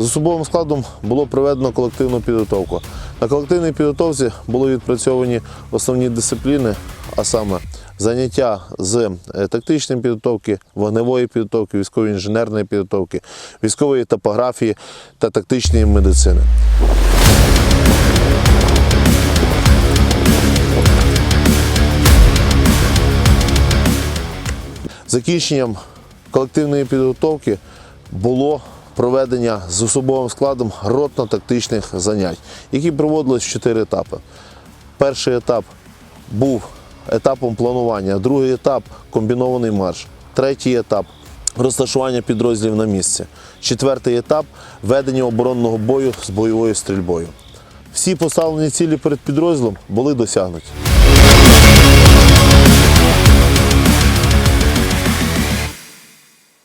особовим складом було проведено колективну підготовку. На колективній підготовці були відпрацьовані основні дисципліни, а саме заняття з е, тактичної підготовки, вогневої підготовки, військової інженерної підготовки, військової топографії та тактичної медицини. Закінченням колективної підготовки було проведення з особовим складом ротно-тактичних занять, які проводились в чотири етапи. Перший етап був етапом планування, другий етап комбінований марш, третій етап розташування підрозділів на місці, четвертий етап ведення оборонного бою з бойовою стрільбою. Всі поставлені цілі перед підрозділом були досягнуті.